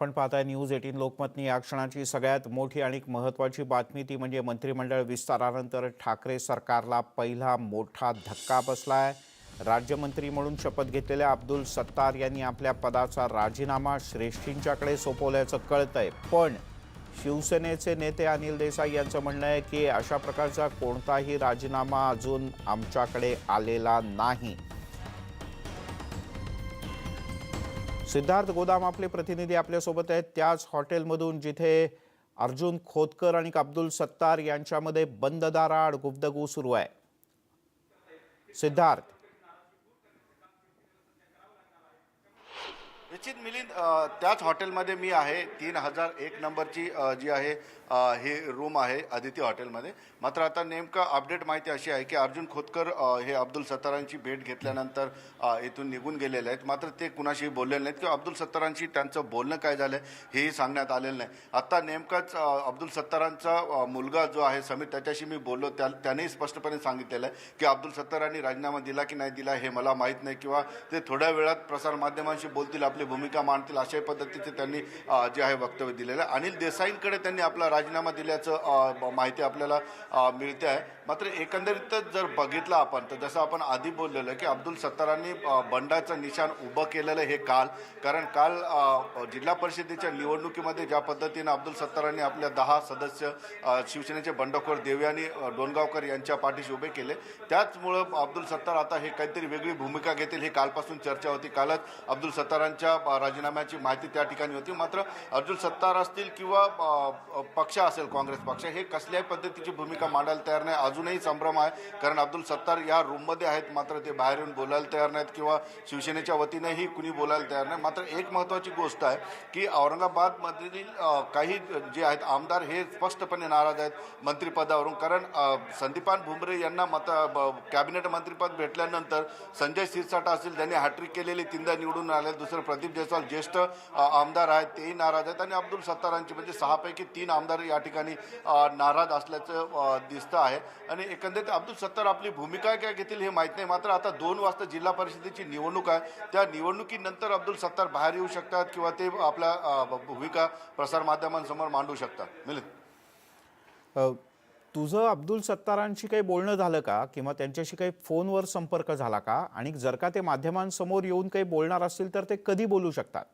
पण पाहताय news eighteen लोकमतनी या क्षणाची सगळ्यात मोठी आणि महत्त्वाची बातमी ती म्हणजे मंत्रिमंडळ विस्तारानंतर ठाकरे सरकारला पहिला मोठा धक्का बसलाय. राज्यमंत्री म्हणून शपथ घेतलेल्या अब्दुल सत्तार यांनी आपल्या पदाचा राजीनामा श्रेष्ठींच्याकडे सोपवल्याचं कळतंय. पण शिवसेनेचे नेते अनिल देसाई यांचं म्हणणं आहे की अशा प्रकारचा कोणताही राजीनामा अजून आमच्याकडे आलेला नाही. सिद्धार्थ गोदाम आपले प्रतिनिधी आपल्यासोबत आहेत. त्याच हॉटेलमधून जिथे अर्जुन खोतकर आणि अब्दुल सत्तार यांच्यामध्ये बंद दाराआड गुप्तगू सुरू आहे. सिद्धार्थ. निश्चित मिलिंद त्याच हॉटेलमध्ये मी आहे. तीन हजार एक नंबरची जी आहे हे रूम आहे आदित्य हॉटेलमध्ये मात्र आता नेमकं अपडेट माहिती अशी आहे की अर्जुन खोतकर हे अब्दुल सत्तारांची भेट घेतल्यानंतर इथून निघून गेलेले आहेत. मात्र ते कुणाशी बोललेले नाहीत किंवा अब्दुल सत्तारांशी त्यांचं बोलणं काय झालं हेही सांगण्यात आलेलं नाही. आत्ता नेमकंच अब्दुल सत्तारांचा मुलगा जो आहे समीर त्याच्याशी मी बोललो. त्या त्यानेही स्पष्टपणे सांगितलेलं आहे की अब्दुल सत्तारांनी राजीनामा दिला की नाही दिला हे मला माहीत नाही किंवा ते थोड्या वेळात प्रसारमाध्यमांशी बोलतील आपली भूमिका मांडतील अशाही पद्धतीचे त्यांनी जे आहे वक्तव्य दिलेलं आहे. अनिल देसाईंकडे त्यांनी आपला राजीनामा दिल्याचं माहिती आपल्याला मिळते आहे. मात्र एकंदरीतच जर बघितलं आपण तर जसं आपण आधी बोललेलं की अब्दुल सत्तारांनी बंडाचं निशाण उभं केलेलं हे काल. कारण काल जिल्हा परिषदेच्या निवडणुकीमध्ये ज्या पद्धतीनं अब्दुल सत्तारांनी आपल्या दहा सदस्य शिवसेनेचे बंडखोर देवयानी अ, डोणगावकर यांच्या पाठीशी उभे केले. त्याचमुळं अब्दुल सत्तार आता हे काहीतरी वेगळी भूमिका घेतील हे कालपासून चर्चा होती. कालच अब्दुल सत्तारांच्या राजीनाम्याची माहिती त्या ठिकाणी होती. मात्र अब्दुल सत्तार असतील किंवा पक्ष पक्ष असेल काँग्रेस पक्ष हे कसल्याही पद्धतीची भूमिका मांडायला तयार नाही. अजूनही संभ्रम आहे. कारण अब्दुल सत्तार या रूममध्ये आहेत मात्र ते बाहेर येऊन बोलायला तयार नाहीत किंवा शिवसेनेच्या वतीनेही कुणी बोलायला तयार नाही. मात्र एक महत्त्वाची गोष्ट आहे की औरंगाबादमधील काही जे आहेत आमदार हे स्पष्टपणे नाराज आहेत मंत्रिपदावरून. कारण संदीपान भुमरे यांना मत ब- कॅबिनेट मंत्रिपद भेटल्यानंतर संजय शिरसाटा असतील त्यांनी हॅट्रिक केलेली तीनदा निवडून आले दुसरं प्रदीप जयस्वाल ज्येष्ठ आमदार आहेत तेही नाराज आहेत. आणि अब्दुल सत्तारांची म्हणजे सहापैकी तीन आमदार या ठिकाणी नाराज असल्याचं दिसतं आहे. आणि एकंदरीत अब्दुल सत्तार आपली भूमिका काय घेतील हे माहीत नाही. मात्र आता दोन वाजता जिल्हा परिषदेची निवडणूक आहे. त्या निवडणुकीनंतर अब्दुल सत्तार बाहेर येऊ शकतात किंवा ते आपल्या भूमिका प्रसारमाध्यमांसमोर मांडू शकतात. मिलिंद. तुझं अब्दुल सत्तारांशी काही बोलणं झालं का? किंवा त्यांच्याशी काही फोनवर संपर्क झाला का? आणि जर का ते माध्यमांसमोर येऊन काही बोलणार असतील तर ते कधी बोलू शकतात?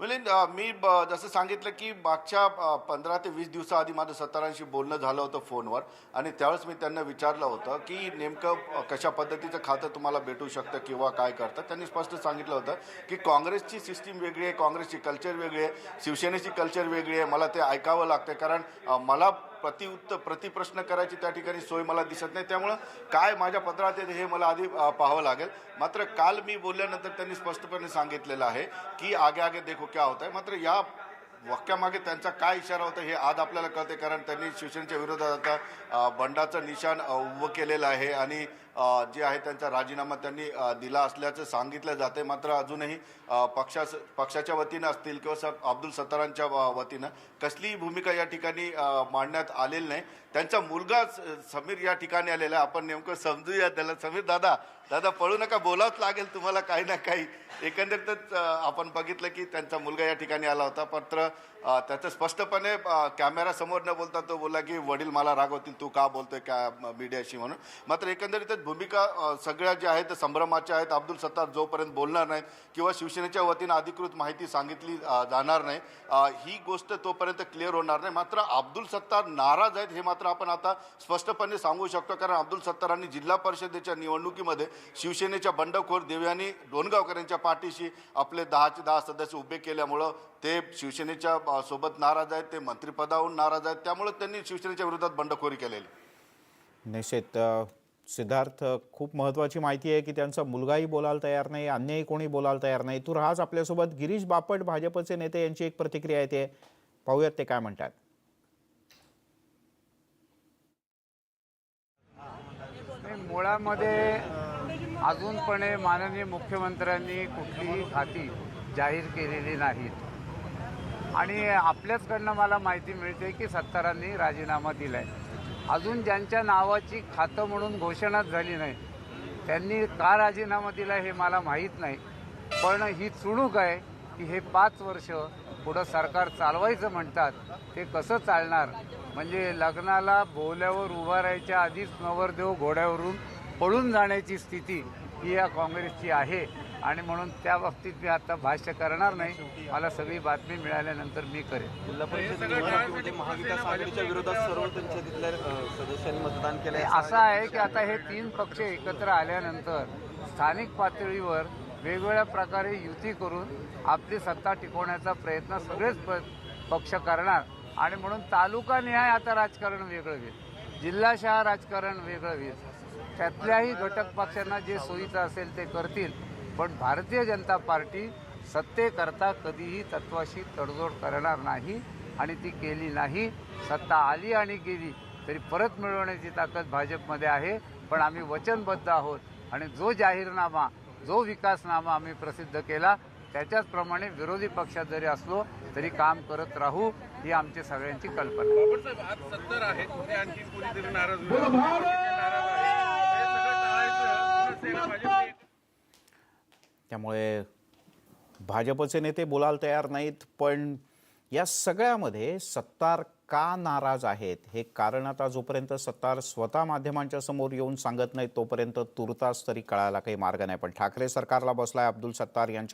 मिलिंद मी ब- जसं सांगितलं की मागच्या पंधरा ते वीस दिवसाआधी माझं सत्तारांशी बोलणं झालं होतं फोनवर आणि त्यावेळेस मी त्यांना विचारलं होतं की नेमकं कशा पद्धतीचं खातं तुम्हाला भेटू शकतं किंवा काय करतं? त्यांनी स्पष्ट सांगितलं होतं की काँग्रेसची सिस्टीम वेगळी आहे काँग्रेसची कल्चर वेगळी आहे शिवसेनेची कल्चर वेगळी आहे. मला ते ऐकावं लागतं कारण मला प्रतिउत्तर प्रतिप्रश्न करायची त्या ठिकाणी सोय मला दिसत नाही. त्यामुळं काय माझ्या पत्रात येते हे मला आधी पाहावं लागेल. मात्र काल मी बोलल्यानंतर त्यांनी स्पष्टपणे सांगितलेलं आहे की आगे आगे देखो क्या होत आहे मात्र या वाक्यामागे त्यांचा काय इशारा होता हे आज आपल्याला कळते कारण त्यांनी शिवसेनेच्या विरोधात आता बंडाचं निशाण उभं केलेलं आहे आणि जे आहे त्यांचा राजीनामा त्यांनी दिला असल्याचं सांगितलं जाते मात्र अजूनही पक्षा पक्षाच्या वतीनं असतील किंवा स अब्दुल सत्तारांच्या वतीनं कसलीही भूमिका या ठिकाणी मांडण्यात आलेली नाही. त्यांचा मुलगा स- समीर या ठिकाणी आलेला आहे. आपण नेमकं समजूया त्याला. समीर दादा दादा पळू नका बोलावंच लागेल तुम्हाला काही ना काही. एकंदरीतच आपण बघितलं की त्यांचा मुलगा या ठिकाणी आला होता. मात्र त्याचं स्पष्टपणे अ, कॅमेरासमोर न बोलता तो बोलला की वडील मला रागवतील तू का बोलतोय कॅ मीडियाशी म्हणून? मात्र एकंदरीतच भूमिका सगळ्या ज्या आहेत संभ्रमाच्या आहेत. अब्दुल सत्तार जोपर्यंत बोलणार नाहीत किंवा शिवसेनेच्या वतीनं अधिकृत माहिती सांगितली जाणार नाही ही गोष्ट तोपर्यंत क्लिअर होणार नाही. मात्र अब्दुल सत्तार नाराज आहेत हे मात्र आपण आता स्पष्टपणे सांगू शकतो. कारण अब्दुल सत्तारांनी जिल्हा परिषदेच्या निवडणुकीमध्ये शिवसेनेच्या बंडखोर देवयानी डोणगावकर यांच्या पाठीशी आपले दहाचे दहा सदस्य उभे केल्यामुळं ते शिवसेनेच्या अ, सोबत नाराज आहेत ते मंत्रिपदावरून नाराज आहेत त्यामुळे त्यांनी शिवसेनेच्या विरोधात बंडखोरी केलेली. निश्चित सिद्धार्थ खूप महत्त्वाची माहिती आहे की त्यांचा मुलगाही बोलायला तयार नाही अन्यही कोणी बोलायला तयार नाही. तू राहाच आपल्यासोबत गिरीश बापट भाजपचे नेते यांची एक प्रतिक्रिया येते पाहूयात ते काय म्हणतात. नाही, मुळामध्ये अजूनपणे माननीय मुख्यमंत्र्यांनी कुठलीही खाती जाहीर केलेली नाहीत. आणि आपल्याचकडनं मला माहिती मिळते की सत्तारांनी राजीनामा दिला आहे अजून ज्यांच्या नावाची खातं म्हणून घोषणाच झाली नाही त्यांनी का राजीनामा दिला हे मला माहीत नाही. पण ही चुणूक आहे की हे पाच वर्ष पुढं सरकार चालवायचं म्हणतात ते कसं चालणार? म्हणजे लग्नाला बोल्यावर उभा राहायच्या आधीच नवरदेव घोड्यावरून पळून जाण्याची स्थिती ही या काँग्रेसची आहे. आणि म्हणून त्या बाबतीत मी आता भाष्य करणार नाही. मला सगळी बातमी मिळाल्यानंतर मी करेन. जिल्हा परिषद निवडणुकीमध्ये महाविकास आघाडीच्या विरोधात सर्व त्यांच्या तिथल्या सदस्यांनी मतदान केलंय. असं आहे की आता हे तीन पक्ष एकत्र आल्यानंतर स्थानिक पातळीवर वेगवेगळ्या प्रकारे युती करून आपली सत्ता टिकवण्याचा प्रयत्न सगळेच प- पक्ष करणार. आणि म्हणून तालुका निहाय आता राजकारण वेगळं होईल जिल्हाशहा राजकारण वेगळं होईल त्यातल्याही घटक पक्षांना जे सोयीचं असेल ते करतील. पण भारतीय जनता पार्टी सत्तेकरता कधीही तत्वाशी तडजोड करणार नाही आणि ती केली नाही. सत्ता आली आणि गेली तरी परत मिळवण्याची ताकद भाजपमध्ये आहे. पण आम्ही वचनबद्ध आहोत आणि जो जाहीरनामा जो विकासनामा आम्ही प्रसिद्ध केला त्याच्याचप्रमाणे विरोधी पक्षात जरी असलो तरी काम करत राहू ही आमची सगळ्यांची कल्पना. आहे. बाबासाहेब आज सत्तर आहेत. पुढे आणखी कोणीतरी नाराज होईल. नाराज आहे. हे सगळं टाळायचं. शिवसेना, भाजप त्यामुळे भाजपचे नेते बोलायला तयार नाहीत पण या सगळ्यामध्ये सत्तार का नाराज आहेत हे कारण आता जोपर्यंत सत्तार स्वतः माध्यमांच्या समोर येऊन सांगत नाहीत तोपर्यंत तुर्तास तरी कळायला काही मार्ग नाही. पण ठाकरे सरकारला बसलाय अब्दुल सत्तार यांच्या